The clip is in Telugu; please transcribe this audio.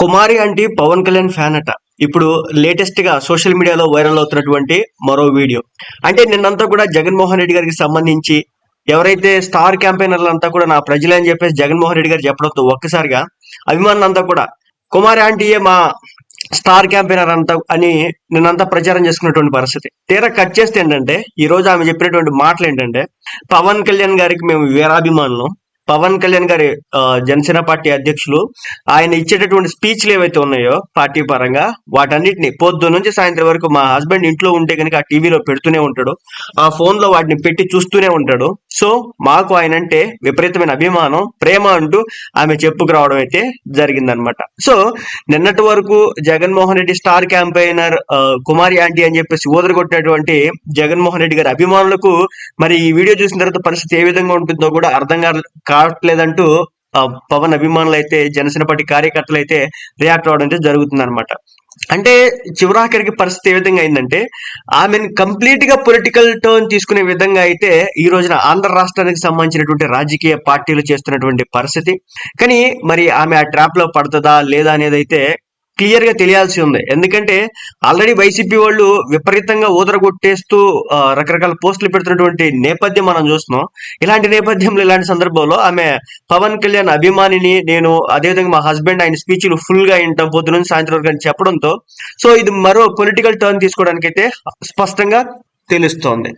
కుమారి అంటే పవన్ కళ్యాణ్ ఫ్యాన్ అట. ఇప్పుడు లేటెస్ట్గా సోషల్ మీడియాలో వైరల్ అవుతున్నటువంటి మరో వీడియో అంటే నిన్నంతా కూడా జగన్మోహన్ రెడ్డి గారికి సంబంధించి ఎవరైతే స్టార్ క్యాంపెయినర్లు అంతా కూడా నా ప్రజలే అని చెప్పేసి జగన్మోహన్ రెడ్డి గారు చెప్పడంతో ఒక్కసారిగా అభిమానులంతా కూడా కుమారి ఆంటీయే మా స్టార్ క్యాంపెయినర్ అంతా అని నిన్నంతా ప్రచారం చేసుకున్నటువంటి పరిస్థితి. తీరా కట్ చేస్తే ఏంటంటే ఈ రోజు ఆమె చెప్పినటువంటి మాటలు ఏంటంటే పవన్ కళ్యాణ్ గారికి మేము వీరాభిమానులు. పవన్ కళ్యాణ్ గారి ఆ, జనసేన పార్టీ అధ్యక్షులు ఆయన ఇచ్చేటటువంటి స్పీచ్లు ఏవైతే ఉన్నాయో పార్టీ పరంగా వాటన్నిటిని పొద్దు నుంచి సాయంత్రం వరకు మా హస్బెండ్ ఇంట్లో ఉంటే కనుక ఆ టీవీలో పెడుతూనే ఉంటాడు. ఆ ఫోన్లో వాటిని పెట్టి చూస్తూనే ఉంటాడు. సో మాకు ఆయన అంటే విపరీతమైన అభిమానం ప్రేమ అంటూ ఆమె చెప్పుకురావడం అయితే జరిగిందనమాట. సో నిన్నటి వరకు Jaganmohan Reddy star campaigner Kumari aunty అని చెప్పేసి ఓదరగొట్టినటువంటి జగన్మోహన్ రెడ్డి గారి అభిమానులకు మరి ఈ వీడియో చూసిన తర్వాత పరిస్థితి ఏ విధంగా ఉంటుందో కూడా అర్థం కా- కావట్లేదంటూ పవన్ అభిమానులు అయితే జనసేన పార్టీ కార్యకర్తలు అయితే రియాక్ట్ అవడం అయితే జరుగుతుంది అనమాట అంటే చివరాఖరికి పరిస్థితి ఏ విధంగా అయిందంటే ఆమెను కంప్లీట్గా పొలిటికల్ టర్న్ తీసుకునే విధంగా అయితే ఈ రోజున ఆంధ్ర రాష్ట్రానికి సంబంధించినటువంటి రాజకీయ పార్టీలు చేస్తున్నటువంటి పరిస్థితి. కానీ మరి ఆమె ఆ ట్రాప్లో పడుతుందా లేదా అనేది అయితే క్లియర్గా తెలియాల్సి ఉంది. ఎందుకంటే ఆల్రెడీ వైసీపీ వాళ్ళు విపరీతంగా ఊదరగొట్టేస్తూ కొట్టేస్తూ రకరకాల పోస్టులు పెడుతున్నటువంటి నేపథ్యం మనం చూస్తున్నాం. ఇలాంటి నేపథ్యంలో ఇలాంటి సందర్భంలో ఆమె పవన్ కళ్యాణ్ అభిమానిని నేను అదేవిధంగా మా హస్బెండ్ ఆయన స్పీచ్లు ఫుల్గా వింటాం పొద్దు నుంచి సాయంత్రం వరకు అని చెప్పడంతో. సో ఇది మరో పొలిటికల్ టర్న్ తీసుకోవడానికి అయితే స్పష్టంగా తెలుస్తోంది.